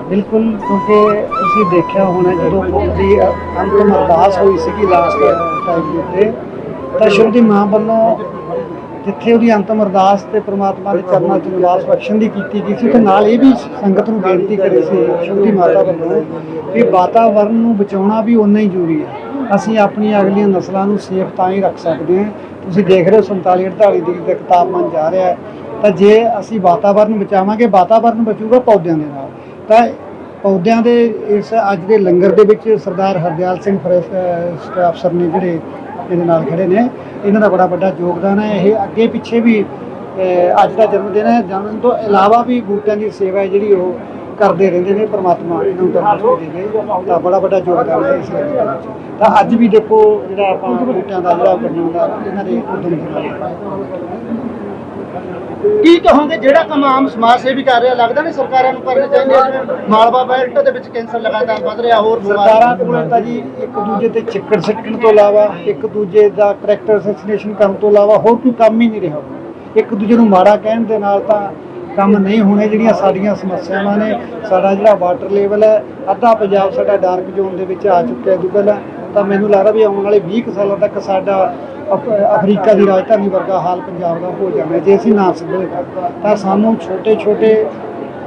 ਬਿਲਕੁਲ ਕਿਉਂਕਿ ਤੁਸੀਂ ਦੇਖਿਆ ਹੋਣਾ ਜਦੋਂ ਉਹਦੀ ਅੰਤਮ ਅਰਦਾਸ ਹੋਈ ਸੀਗੀ ਲਾਸਟ ਟਾਈਮ ਦੇ ਉੱਤੇ ਤਾਂ ਸ਼ਿਵ ਦੀ ਮਾਂ ਵੱਲੋਂ ਜਿੱਥੇ ਉਹਦੀ ਅੰਤਮ ਅਰਦਾਸ ਤੇ ਪ੍ਰਮਾਤਮਾ ਦੇ ਚਰਨਾਂ 'ਚ ਨਿਵਾਸ ਬਖਸ਼ਣ ਦੀ ਕੀਤੀ ਗਈ ਸੀ, ਤੇ ਨਾਲ ਇਹ ਵੀ ਸੰਗਤ ਨੂੰ ਬੇਨਤੀ ਕਰੀ ਸੀ ਸ਼ਿਵ ਦੀ ਮਾਤਾ ਵੱਲੋਂ ਵੀ ਵਾਤਾਵਰਣ ਨੂੰ ਬਚਾਉਣਾ ਵੀ ਉਨਾ ਹੀ ਜ਼ਰੂਰੀ ਹੈ। ਅਸੀਂ ਆਪਣੀਆਂ ਅਗਲੀਆਂ ਨਸਲਾਂ ਨੂੰ ਸੇਫ ਤਾਂ ਹੀ ਰੱਖ ਸਕਦੇ ਹਾਂ। ਤੁਸੀਂ ਦੇਖ ਰਹੇ ਹੋ 47 48 ਡਿਗਰੀ ਤੱਕ ਤਾਪਮਾਨ ਜਾ ਰਿਹਾ ਹੈ। ਤਾਂ ਜੇ ਅਸੀਂ ਵਾਤਾਵਰਨ ਬਚਾਵਾਂਗੇ, ਵਾਤਾਵਰਨ ਬਚੂਗਾ ਪੌਦਿਆਂ ਦੇ ਨਾਲ। ਤਾਂ ਪੌਦਿਆਂ ਦੇ ਇਸ ਅੱਜ ਦੇ ਲੰਗਰ ਦੇ ਵਿੱਚ ਸਰਦਾਰ ਹਰਦਿਆਲ ਸਿੰਘ ਫਰੈਸਟ ਅਫਸਰ ਨੇ ਜਿਹੜੇ ਇਹਦੇ ਨਾਲ ਖੜੇ ਨੇ, ਇਹਨਾਂ ਦਾ ਬੜਾ ਵੱਡਾ ਯੋਗਦਾਨ ਹੈ। ਇਹ ਅੱਗੇ ਪਿੱਛੇ ਵੀ ਅੱਜ ਦਾ ਜਨਮ ਦਿਨ ਹੈ। ਜਨਮ ਤੋਂ ਇਲਾਵਾ ਵੀ ਬੂਟਿਆਂ ਦੀ ਸੇਵਾ ਹੈ ਜਿਹੜੀ ਉਹ ਕਰਦੇ ਰਹਿੰਦੇ ਨੇ, ਪ੍ਰਮਾਤਮਾ ਇਹਨਾਂ ਨੂੰ ਤੰਦਰੁਸਤੀ ਦੇਵੇ ਤਾਂ ਬੜਾ ਵੱਡਾ ਯੋਗਦਾਨ ਹੈ ਇਸ ਵਿੱਚ। ਤਾਂ ਅੱਜ ਵੀ ਦੇਖੋ ਜਿਹੜਾ ਆਪਾਂ ਬੂਟਿਆਂ ਦਾ, ਜਿਹੜਾ ਬਣਾਉਣ ਦਾ ਇਹਨਾਂ ਦੇ ਉਦਮ ਦੇ ਨਾਲ। ਕੀ ਕਹੋਗੇ? ਜਿਹੜਾ ਕੰਮ ਆਮ ਸਮਾਜ ਸੇਵੀ ਕਰ ਰਿਹਾ, ਲੱਗਦਾ ਨਹੀਂ ਸਰਕਾਰਾਂ ਨੂੰ ਕਰਨੇ ਚਾਹੀਦੇ ਆ? ਜਿਵੇਂ ਮਾਲਵਾ ਬੈਲਟ ਦੇ ਵਿੱਚ ਕੈਂਸਰ ਲਗਾਤਾਰ ਵੱਧ ਰਿਹਾ, ਹੋਰ ਸਰਕਾਰਾਂ ਕੋਲ ਤਾਂ ਜੀ ਇੱਕ ਦੂਜੇ ਤੇ ਚਿੱਕੜ ਸਿੱਟਣ ਤੋਂ ਇਲਾਵਾ, ਇੱਕ ਦੂਜੇ ਦਾ ਕਰੈਕਟਰ ਅਸੈਸੀਨੇਸ਼ਨ ਕਰਨ ਤੋਂ ਇਲਾਵਾ ਹੋਰ ਕੋਈ ਕੰਮ ਹੀ ਨਹੀਂ ਰਿਹਾ ਇੱਕ ਦੂਜੇ ਨੂੰ ਮਾੜਾ ਕਹਿਣ ਦੇ ਨਾਲ ਤਾਂ ਕੰਮ ਨਹੀਂ ਹੋਣੇ, ਜਿਹੜੀਆਂ ਸਾਡੀਆਂ ਸਮੱਸਿਆਵਾਂ ਨੇ, ਸਾਡਾ ਜਿਹੜਾ ਵਾਟਰ ਲੈਵਲ ਹੈ, ਅੱਧਾ ਪੰਜਾਬ ਸਾਡਾ ਡਾਰਕ ਜ਼ੋਨ ਦੇ ਵਿੱਚ ਆ ਚੁੱਕਿਆ ਹੈ। ਤਾਂ ਮੈਨੂੰ ਲੱਗਦਾ ਵੀ ਆਉਣ ਵਾਲੇ 20 ਕੁ ਸਾਲਾਂ ਤੱਕ ਸਾਡਾ ਅਫਰੀਕਾ ਦੀ ਰਾਜਧਾਨੀ ਵਰਗਾ ਹਾਲ ਪੰਜਾਬ ਦਾ ਹੋ ਜਾਣਾ ਜੇ ਅਸੀਂ ਨਾ ਸੰਭਲੇ ਤਾਂ। ਸਾਨੂੰ ਛੋਟੇ ਛੋਟੇ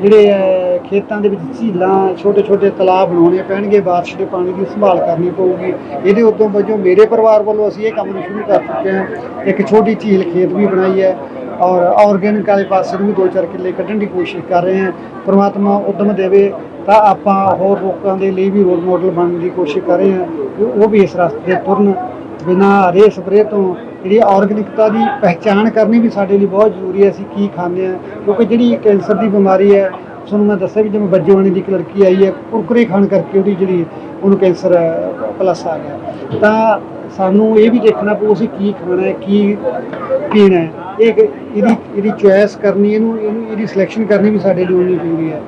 ਜਿਹੜੇ ਅਹ, ਖੇਤਾਂ ਦੇ ਵਿੱਚ ਝੀਲਾਂ ਛੋਟੇ ਛੋਟੇ ਤਲਾਬ ਬਣਾਉਣੇ ਪੈਣਗੇ ਬਾਰਿਸ਼ ਦੇ ਪਾਣੀ ਦੀ ਸੰਭਾਲ ਕਰਨੀ ਪਊਗੀ। ਇਹਦੇ ਉਦੋਂ ਵਜੋਂ ਮੇਰੇ ਪਰਿਵਾਰ ਵੱਲੋਂ ਅਸੀਂ ਇਹ ਕੰਮ ਨੂੰ ਸ਼ੁਰੂ ਕਰ ਚੁੱਕੇ ਹਾਂ। ਇੱਕ ਛੋਟੀ ਝੀਲ ਖੇਤ ਵੀ ਬਣਾਈ ਹੈ ਔਰ ਆਰਗੈਨਿਕ ਵਾਲੇ ਪਾਸੇ ਨੂੰ ਵੀ ਦੋ ਚਾਰ ਕਿੱਲੇ ਕੱਢਣ ਦੀ ਕੋਸ਼ਿਸ਼ ਕਰ ਰਹੇ ਹਾਂ। ਪ੍ਰਮਾਤਮਾ ਉਦਮ ਦੇਵੇ ਤਾਂ ਆਪਾਂ ਹੋਰ ਲੋਕਾਂ ਦੇ ਲਈ ਵੀ ਰੋਲ ਮਾਡਲ ਬਣਨ ਦੀ ਕੋਸ਼ਿਸ਼ ਕਰ ਰਹੇ ਹਾਂ ਕਿ ਉਹ ਵੀ ਇਸ ਰਸਤੇ ਤੁਰਨ। ਬਿਨਾਂ ਰੇ ਸਪਰੇ ਤੋਂ ਜਿਹੜੀ ਆਰਗੈਨਿਕਤਾ ਦੀ ਪਹਿਚਾਣ ਕਰਨੀ ਵੀ ਸਾਡੇ ਲਈ ਬਹੁਤ ਜ਼ਰੂਰੀ ਹੈ, ਅਸੀਂ ਕੀ ਖਾਂਦੇ ਆ ਕਿਉਂਕਿ ਜਿਹੜੀ ਕੈਂਸਰ ਦੀ ਬਿਮਾਰੀ ਹੈ, ਤੁਹਾਨੂੰ ਮੈਂ ਦੱਸਿਆ ਵੀ ਜਿਵੇਂ ਬੱਜੋਆਣੀ ਦੀ ਇੱਕ ਲੜਕੀ ਆਈ ਹੈ, ਕੁਰਕਰੇ ਖਾਣ ਕਰਕੇ ਉਹਦੀ ਜਿਹੜੀ ਉਹਨੂੰ ਕੈਂਸਰ ਪਲੱਸ ਆ ਗਿਆ। ਤਾਂ ਸਾਨੂੰ ਇਹ ਵੀ ਦੇਖਣਾ ਪਊ ਅਸੀਂ ਕੀ ਖਾਣਾ ਹੈ, ਕੀ ਪੀਣਾ ਹੈ। ਇਹ ਇਹਦੀ ਇਹਦੀ ਚੁਆਇਸ ਕਰਨੀ, ਇਹਨੂੰ ਇਹਨੂੰ, ਇਹਦੀ ਸਿਲੈਕਸ਼ਨ ਕਰਨੀ ਵੀ ਸਾਡੇ ਲਈ ਉਨੀ ਜ਼ਰੂਰੀ ਹੈ,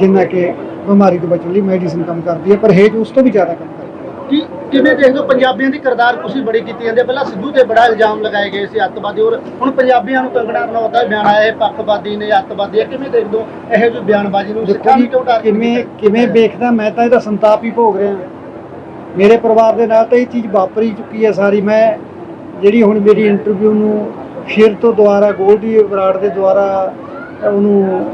ਜਿੰਨਾ ਕਿ ਬਿਮਾਰੀ ਤੋਂ ਬਚਣ ਲਈ ਮੈਡੀਸਿਨ ਕੰਮ ਕਰਦੀ ਹੈ, ਪਰ ਹੇਜ ਉਸ ਤੋਂ ਵੀ ਜ਼ਿਆਦਾ ਕੰਮ ਕਰਦੀ ਹੈ। ਕੀ ਕਿਵੇਂ ਦੇਖਦੇ ਹੋ ਪੰਜਾਬੀਆਂ ਦੀ ਕਿਰਦਾਰ ਕੁਸ਼ੀ ਬੜੀ ਕੀਤੀ ਜਾਂਦੀ ਹੈ? ਪਹਿਲਾਂ ਸਿੱਧੂ ਤੇ ਬੜਾ ਇਲਜ਼ਾਮ ਲਗਾਏ ਗਏ ਸੀ ਅੱਤਵਾਦੀ ਔਰ ਹੁਣ ਪੰਜਾਬੀਆਂ ਨੂੰ ਕੰਗਣਾ ਰਣੌਤ ਦਾ ਬਿਆਨ ਆਇਆ ਹੈ ਪੱਖਵਾਦੀ ਨੇ ਅੱਤਵਾਦੀ ਹੈ ਕਿਵੇਂ ਦੇਖਦੇ ਹੋ ਇਹੋ ਜਿਹੀ ਬਿਆਨਬਾਜ਼ੀ ਨੂੰ ਸਿੱਖਾਂ ਨੂੰ ਕਿਉਂ ਡਰ ਕਿਵੇਂ ਕਿਵੇਂ ਵੇਖਦਾ ਮੈਂ ਤਾਂ ਇਹਦਾ ਸੰਤਾਪ ਹੀ ਭੋਗ ਰਿਹਾ। ਮੇਰੇ ਪਰਿਵਾਰ ਦੇ ਨਾਲ ਤਾਂ ਇਹ ਚੀਜ਼ ਵਾਪਰੀ ਚੁੱਕੀ ਹੈ ਸਾਰੀ। ਮੈਂ ਜਿਹੜੀ ਹੁਣ ਮੇਰੀ ਇੰਟਰਵਿਊ ਨੂੰ ਫਿਰ ਤੋਂ ਦੁਬਾਰਾ ਗੋਲਡੀ ਬਰਾੜ ਦੇ ਦੁਆਰਾ ਉਹਨੂੰ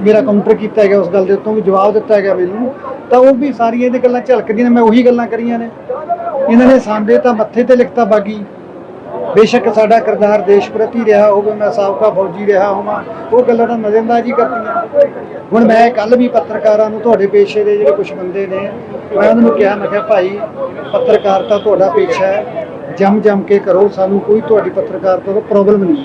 ਮੇਰਾ ਕਾਊਂਟਰ ਕੀਤਾ ਗਿਆ ਉਸ ਗੱਲ ਦੇ ਉੱਤੋਂ ਵੀ ਜਵਾਬ ਦਿੱਤਾ ਗਿਆ ਮੈਨੂੰ ਤਾਂ ਉਹ ਵੀ ਸਾਰੀਆਂ ਇਹਦੇ ਗੱਲਾਂ ਝਲਕਦੀਆਂ ਨੇ, ਮੈਂ ਉਹੀ ਗੱਲਾਂ ਕਰੀਆਂ ਨੇ। ਇਹਨਾਂ ਨੇ ਸਾਂਭੇ ਤਾਂ ਮੱਥੇ ਤੇ ਲਿਖਤਾ ਬਾਗੀ। ਬੇਸ਼ੱਕ ਸਾਡਾ ਕਿਰਦਾਰ ਦੇਸ਼ ਪ੍ਰਤੀ ਰਿਹਾ ਹੋਵੇ, ਮੈਂ ਸਾਬਕਾ ਫੌਜੀ ਰਿਹਾ ਹੋਵਾਂ, ਉਹ ਗੱਲਾਂ ਤਾਂ ਨਜ਼ਰਅੰਦਾਜ਼ੀ ਕਰਤੀਆਂ ਹੁਣ ਮੈਂ ਕੱਲ ਵੀ ਪੱਤਰਕਾਰਾਂ ਨੂੰ ਤੁਹਾਡੇ ਪੇਸ਼ੇ ਦੇ ਜਿਹੜੇ ਕੁਝ ਬੰਦੇ ਨੇ, ਮੈਂ ਉਹਨਾਂ ਨੂੰ ਕਿਹਾ, ਮੈਂ ਕਿਹਾ, ਭਾਈ ਪੱਤਰਕਾਰਤਾ ਤੁਹਾਡਾ ਪੇਸ਼ਾ ਹੈ। ਜੰਮ ਜੰਮ ਕੇ ਕਰੋ, ਸਾਨੂੰ ਕੋਈ ਤੁਹਾਡੀ ਪੱਤਰਕਾਰਤਾ ਤੋਂ ਪ੍ਰੋਬਲਮ ਨਹੀਂ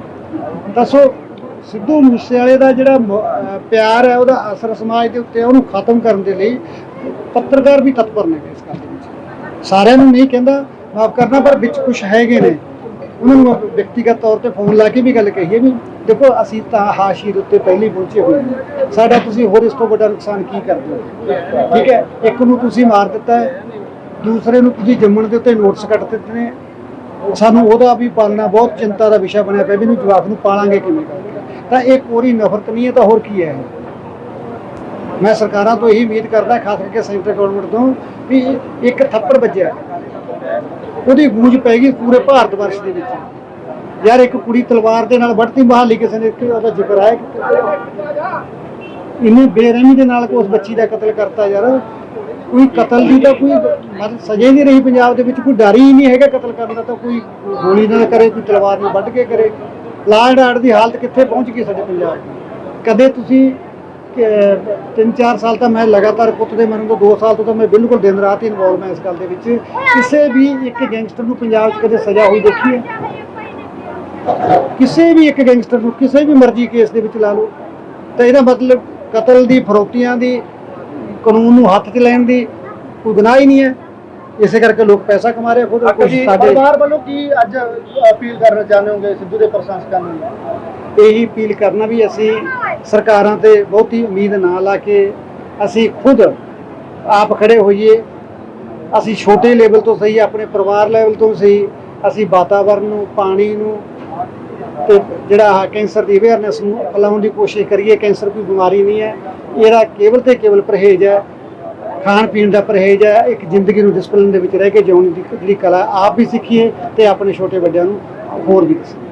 ਦੱਸੋ ਸਿੱਧੂ ਮੂਸੇਵਾਲੇ ਦਾ ਜਿਹੜਾ ਮ- ਪਿਆਰ ਹੈ ਉਹਦਾ ਅਸਰ ਸਮਾਜ ਦੇ ਉੱਤੇ ਹੈ, ਉਹਨੂੰ ਖਤਮ ਕਰਨ ਦੇ ਲਈ ਪੱਤਰਕਾਰ ਵੀ ਤਤਪਰ ਨੇ ਇਸ ਗੱਲ ਦੇ ਵਿੱਚ। ਸਾਰਿਆਂ ਨੂੰ ਨਹੀਂ ਕਹਿੰਦਾ ਮਾਫ ਕਰਨਾ ਪਰ ਵਿੱਚ ਕੁਝ ਹੈਗੇ ਨੇ। ਉਹਨਾਂ ਨੂੰ ਆਪਾਂ ਵਿਅਕਤੀਗਤ ਤੌਰ ਤੇ ਫੋਨ ਲਾ ਕੇ ਵੀ ਗੱਲ ਕਹੀਏ ਵੀ ਦੇਖੋ ਅਸੀਂ ਤਾਂ ਹਾਸ਼ੀ ਦੇ ਉੱਤੇ ਪਹਿਲੇ ਪਹੁੰਚੇ ਹੋਏ ਹਾਂ। ਸਾਡਾ ਤੁਸੀਂ ਹੋਰ ਇਸ ਤੋਂ ਵੱਡਾ ਨੁਕਸਾਨ ਕੀ ਕਰਦੇ ਹੋ? ਠੀਕ ਹੈ ਇੱਕ ਨੂੰ ਤੁਸੀਂ ਮਾਰ ਦਿੱਤਾ ਹੈ ਦੂਸਰੇ ਨੂੰ ਤੁਸੀਂ ਜੰਮਣ ਦੇ ਉੱਤੇ ਨੋਟਿਸ ਕੱਟ ਦਿੱਤੇ ਨੇ ਸਾਨੂੰ ਉਹਦਾ ਵੀ ਪਾਲਣਾ, ਬਹੁਤ ਚਿੰਤਾ ਦਾ ਵਿਸ਼ਾ ਬਣਿਆ ਪਿਆ ਵੀ ਇਹਨੂੰ ਜਵਾਬ ਨੂੰ ਪਾਲਾਂਗੇ ਕਿਵੇਂ? ਤਾਂ ਇਹ ਕੋਰੀ ਨਫ਼ਰਤ ਨਹੀਂ ਹੈ ਤਾਂ ਹੋਰ ਕੀ ਹੈ ਮੈਂ ਸਰਕਾਰਾਂ ਤੋਂ ਇਹੀ ਉਮੀਦ ਕਰਦਾ, ਖਾਸ ਕਰਕੇ ਸੈਂਟਰ ਗਵਰਨਮੈਂਟ ਤੋਂ, ਵੀ ਇੱਕ ਥੱਪੜ ਵੱਜਿਆ। ਉਹਦੀ ਗੂੰਜ ਪੈ ਗਈ ਪੂਰੇ ਭਾਰਤ ਵਰਸ਼ ਦੇ ਵਿੱਚ। ਯਾਰ ਇੱਕ ਕੁੜੀ ਤਲਵਾਰ ਦੇ ਨਾਲ ਵੱਢਤੀ ਬਹਾਲੀ ਕਿਸੇ ਨੇ ਕਿ ਉਹਦਾ ਜ਼ਿਕਰ ਆਇਆ ਇੰਨੀ ਬੇਰਹਿਮੀ ਦੇ ਨਾਲ ਉਸ ਬੱਚੀ ਦਾ ਕਤਲ ਕਰਤਾ ਯਾਰ। ਕੋਈ ਕਤਲ ਦੀ ਤਾਂ ਕੋਈ ਮਤਲਬ ਸਜ਼ਾ ਹੀ ਨਹੀਂ ਰਹੀ ਪੰਜਾਬ ਦੇ ਵਿੱਚ, ਕੋਈ ਡਰ ਹੀ ਨਹੀਂ ਹੈਗਾ ਕਤਲ ਕਰਨ ਦਾ, ਤਾਂ ਕੋਈ ਗੋਲੀ ਨਾਲ ਕਰੇ, ਕੋਈ ਤਲਵਾਰ ਨਾਲ ਵੱਢ ਕੇ ਕਰੇ। ਲਾਅ ਐਂਡ ਦੀ ਹਾਲਤ ਕਿੱਥੇ ਪਹੁੰਚ ਗਈ ਸਾਡੇ ਪੰਜਾਬ ਦੀ? ਕਦੇ ਤੁਸੀਂ ਤਿੰਨ ਚਾਰ ਸਾਲ ਤਾਂ ਮੈਂ ਲਗਾਤਾਰ ਕੁੱਤ ਦੇ ਮਰਨ ਤੋਂ 2 ਸਾਲ ਤੋਂ ਤਾਂ ਮੈਂ ਬਿਲਕੁਲ ਦਿਨ ਰਾਤ ਹੀ ਇਨਵੋਲਵ ਹਾਂ ਇਸ ਗੱਲ ਦੇ ਵਿੱਚ। ਕਿਸੇ ਵੀ ਇੱਕ ਗੈਂਗਸਟਰ ਨੂੰ ਪੰਜਾਬ 'ਚ ਕਦੇ ਸਜ਼ਾ ਹੋਈ ਦੇਖੀ ਹੈ? ਕਿਸੇ ਵੀ ਇੱਕ ਗੈਂਗਸਟਰ ਨੂੰ, ਕਿਸੇ ਵੀ ਮਰਜ਼ੀ ਕੇਸ ਦੇ ਵਿੱਚ ਲਾ ਲਓ। ਤਾਂ ਇਹਦਾ ਮਤਲਬ ਕਤਲ ਦੀ, ਫਰੋਤੀਆਂ ਦੀ ਕਾਨੂੰਨ ਨੂੰ ਹੱਥ 'ਚ ਲੈਣ ਦੀ ਕੋਈ ਗੁਨਾਹ ਹੀ ਨਹੀਂ ਹੈ। ਇਸੇ ਕਰਕੇ ਲੋਕ ਪੈਸਾ ਕਮਾ ਰਹੇ ਖੁਦ। ਜੀ ਸਾਡੇ ਪਰਿਵਾਰ ਵੱਲੋਂ ਕੀ ਅੱਜ ਅਪੀਲ ਕਰਨਾ ਚਾਹੁੰਦੇ ਹੋਗੇ? ਸਿੱਧੂ ਦੇ ਪ੍ਰਸ਼ੰਸਕਾਂ ਨੂੰ ਇਹੀ ਅਪੀਲ ਕਰਨਾ ਵੀ ਅਸੀਂ ਸਰਕਾਰਾਂ ਤੇ ਬਹੁਤੀ ਉਮੀਦ ਨਾ ਲਾ ਕੇ ਅਸੀਂ ਖੁਦ ਆਪ ਖੜੇ ਹੋਈਏ। ਅਸੀਂ ਛੋਟੇ ਲੈਵਲ ਤੋਂ ਸਹੀ ਆਪਣੇ ਪਰਿਵਾਰ ਲੈਵਲ ਤੋਂ ਸਹੀ। ਅਸੀਂ ਵਾਤਾਵਰਨ ਨੂੰ ਪਾਣੀ ਨੂੰ ਤੇ ਜਿਹੜਾ ਆਹ ਕੈਂਸਰ ਦੀ ਅਵੇਅਰਨੈਸ ਨੂੰ ਫੈਲਾਉਣ ਦੀ ਕੋਸ਼ਿਸ਼ ਕਰੀਏ ਕੈਂਸਰ ਕੋਈ ਬਿਮਾਰੀ ਨਹੀਂ ਹੈ। ਇਹਦਾ ਕੇਵਲ ਤੇ ਕੇਵਲ ਪਰਹੇਜ਼ ਹੈ ਖਾਣ ਪੀਣ ਦਾ ਪਰਹੇਜ਼ ਹੈ ਇੱਕ ਜ਼ਿੰਦਗੀ ਨੂੰ ਡਿਸਪਲਿਨ ਦੇ ਵਿੱਚ ਰਹਿ ਕੇ ਜਿਉਣ ਦੀ ਜਿਹੜੀ ਕਲਾ ਆਪ ਵੀ ਸਿੱਖੀਏ ਤੇ ਆਪਣੇ ਛੋਟੇ ਵੱਡਿਆਂ ਨੂੰ ਹੋਰ ਵੀ ਦੱਸੀਏ।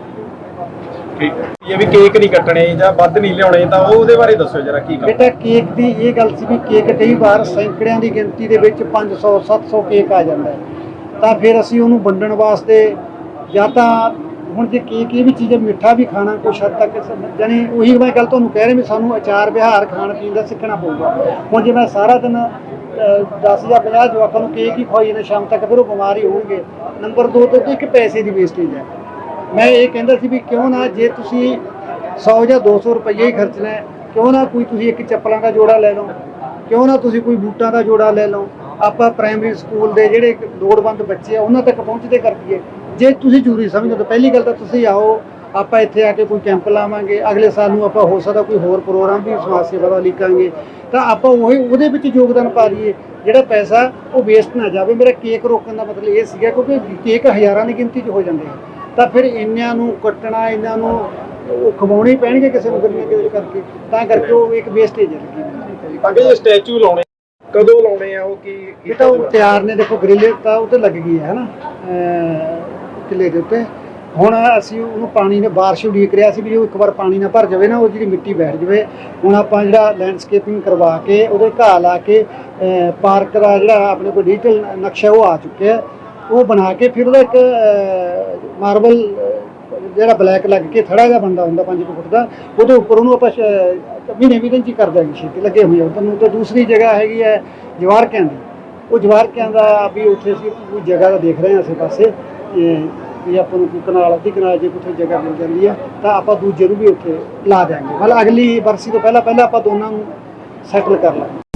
ਠੀਕ। ਇਹ ਵੀ ਕੇਕ ਨਹੀਂ ਕੱਟਣੇ ਜਾਂ ਵੱਧ ਨਹੀਂ ਲਿਆਉਣੇ ਤਾਂ ਉਹ ਉਹਦੇ ਬਾਰੇ ਦੱਸੋ ਜਰਾ ਕੀ ਕੰਮ। ਬੇਟਾ ਕੇਕ ਦੀ ਇਹ ਗੱਲ ਸੀ ਵੀ ਕੇਕ ਕਈ ਵਾਰ ਸੈਂਕੜਿਆਂ ਦੀ ਗਿਣਤੀ ਦੇ ਵਿੱਚ 500 700 ਕੇਕ ਆ ਜਾਂਦਾ ਤਾਂ ਫਿਰ ਅਸੀਂ ਉਹਨੂੰ ਵੰਡਣ ਵਾਸਤੇ ਜਾਂ ਤਾਂ ਹੁਣ ਜੇ ਕੇਕ ਇਹ ਵੀ ਚੀਜ਼ ਹੈ, ਮਿੱਠਾ ਵੀ ਖਾਣਾ ਕੁਛ ਹੱਦ ਤੱਕ ਸ- ਜਾਣੀ ਉਹੀ ਮੈਂ ਗੱਲ ਤੁਹਾਨੂੰ ਕਹਿ ਰਿਹਾ ਵੀ ਸਾਨੂੰ ਅਚਾਰ ਵਿਹਾਰ ਖਾਣ ਪੀਣ ਦਾ ਸਿੱਖਣਾ ਪਊਗਾ। ਹੁਣ ਜੇ ਮੈਂ ਸਾਰਾ ਦਿਨ 10 ਜਾਂ 50 ਜਵਾਕਾਂ ਨੂੰ ਕੇਕ ਹੀ ਖਵਾਈ ਨਾ ਸ਼ਾਮ ਤੱਕ ਫਿਰ ਉਹ ਬਿਮਾਰ ਹੀ ਹੋਣਗੇ। ਨੰਬਰ 2 ਤੇ ਇੱਕ ਪੈਸੇ ਦੀ ਵੇਸਟੇਜ ਹੈ। ਮੈਂ ਇਹ ਕਹਿੰਦਾ ਸੀ ਵੀ ਕਿਉਂ ਨਾ ਜੇ ਤੁਸੀਂ 100 ਜਾਂ 200 ਰੁਪਏ ਹੀ ਖਰਚਣਾ ਹੈ ਕਿਉਂ ਨਾ ਕੋਈ ਤੁਸੀਂ ਇੱਕ ਚੱਪਲਾਂ ਦਾ ਜੋੜਾ ਲੈ ਲਓ ਕਿਉਂ ਨਾ ਤੁਸੀਂ ਕੋਈ ਬੂਟਾਂ ਦਾ ਜੋੜਾ ਲੈ ਲਓ। ਆਪਾਂ ਪ੍ਰਾਇਮਰੀ ਸਕੂਲ ਦੇ ਜਿਹੜੇ ਲੋੜਵੰਦ ਬੱਚੇ ਆ ਉਹਨਾਂ ਤੱਕ ਪਹੁੰਚਦੇ ਕਰ ਦਈਏ। ਜੇ ਤੁਸੀਂ ਜ਼ਰੂਰੀ ਸਮਝੋ ਤਾਂ ਪਹਿਲੀ ਗੱਲ ਤਾਂ ਤੁਸੀਂ ਆਓ ਆਪਾਂ ਇੱਥੇ ਆ ਕੇ ਕੋਈ ਕੈਂਪ ਲਾਵਾਂਗੇ ਅਗਲੇ ਸਾਲ ਨੂੰ ਆਪਾਂ ਹੋ ਸਕਦਾ ਕੋਈ ਹੋਰ ਪ੍ਰੋਗਰਾਮ ਵੀ ਸਮਾਜ ਸੇਵਾ ਦਾ ਲਿਖਾਂਗੇ ਤਾਂ ਆਪਾਂ ਉਹੀ ਉਹਦੇ ਵਿੱਚ ਯੋਗਦਾਨ ਪਾ ਦਈਏ ਜਿਹੜਾ ਪੈਸਾ ਉਹ ਵੇਸਟ ਨਾ ਜਾਵੇ। ਮੇਰਾ ਕੇਕ ਰੋਕਣ ਦਾ ਮਤਲਬ ਇਹ ਸੀਗਾ ਕਿਉਂਕਿ ਕੇਕ ਹਜ਼ਾਰਾਂ ਦੀ ਗਿਣਤੀ 'ਚ ਹੋ ਜਾਂਦੇ ਆ। ਤਾਂ ਫਿਰ ਇੰਨਿਆਂ ਨੂੰ ਕੱਟਣਾ ਇਹਨਾਂ ਨੂੰ ਉਹ ਖਵਾਉਣੇ ਪੈਣਗੇ ਕਿਸੇ ਨੂੰ ਗਰਮੀ ਦੇ ਕਰਕੇ। ਤਾਂ ਕਰਕੇ ਉਹ ਇੱਕ ਵੇਸਟੇਜ ਹੈ ਲੱਗੀ ਅੱਗੇ ਜੇ ਸਟੈਚੂ ਲਾਉਣੇ ਕਦੋਂ ਲਾਉਣੇ ਆ ਉਹ ਕੀ ਇਹ ਤਾਂ ਉਹ ਤਿਆਰ ਨੇ ਦੇਖੋ ਗ੍ਰਿਲ ਤਾਂ ਉਹ ਤੇ ਲੱਗ ਗਈ ਹੈ ਹਨਾ? ਕਿਲੇ ਦੇ ਉੱਤੇ। ਹੁਣ ਅਸੀਂ ਉਹਨੂੰ ਪਾਣੀ ਨੇ ਬਾਰਿਸ਼ ਉਡੀਕ ਰਿਹਾ ਸੀ ਵੀ ਉਹ ਇੱਕ ਵਾਰ ਪਾਣੀ ਨਾ ਭਰ ਜਾਵੇ ਨਾ, ਉਹ ਜਿਹੜੀ ਮਿੱਟੀ ਬੈਠ ਜਾਵੇ। ਹੁਣ ਆਪਾਂ ਜਿਹੜਾ ਲੈਂਡਸਕੇਪਿੰਗ ਕਰਵਾ ਕੇ, ਉਹਦੇ ਘਾਹ ਲਾ ਕੇ ਪਾਰਕ ਦਾ ਜਿਹੜਾ ਆਪਣੇ ਕੋਲ ਡਿਜੀਟਲ ਨਕਸ਼ਾ ਉਹ ਆ ਚੁੱਕਿਆ ਉਹ ਬਣਾ ਕੇ ਫਿਰ ਉਹਦਾ ਇੱਕ ਮਾਰਬਲ ਜਿਹੜਾ ਬਲੈਕ ਲੱਗ ਕੇ ਥੜਾ ਜਿਹਾ ਬੰਦਾ ਹੁੰਦਾ 5 ਫੁੱਟ ਦਾ, ਉਹਦੇ ਉੱਪਰ ਉਹਨੂੰ ਆਪਾਂ ਮਹੀਨੇ ਵੀ ਦਿਨ ਚ ਹੀ ਕਰ ਦਾਂਗੇ ਛੇਤੀ, ਲੱਗੇ ਹੋਏ ਉਹਨਾਂ ਨੂੰ ਤਾਂ ਦੂਸਰੀ ਜਗ੍ਹਾ ਹੈਗੀ ਹੈ ਜਵਾਰਕਿਆਂ ਦੀ। ਉਹ ਜਵਾਰਕਿਆਂ ਦਾ ਵੀ ਉੱਥੇ ਅਸੀਂ ਕੋਈ ਜਗ੍ਹਾ ਦਾ ਦੇਖ ਰਹੇ ਹਾਂ ਆਸੇ ਪਾਸੇ ਵੀ ਆਪਾਂ ਨੂੰ ਕੋਈ ਕਨਾਲ, ਅੱਧੀ ਕਨਾਲ ਜੇ ਕਿਤੇ ਜਗ੍ਹਾ ਮਿਲ ਜਾਂਦੀ ਹੈ ਤਾਂ ਆਪਾਂ ਦੂਜੇ ਨੂੰ ਵੀ ਉੱਥੇ ਲਾ ਦਿਆਂਗੇ। ਮਤਲਬ ਅਗਲੀ ਬਰਸੀ ਤੋਂ ਪਹਿਲਾਂ ਪਹਿਲਾਂ ਆਪਾਂ ਦੋਨਾਂ ਨੂੰ ਸੈਟਲ ਕਰ ਲਾਂਗੇ।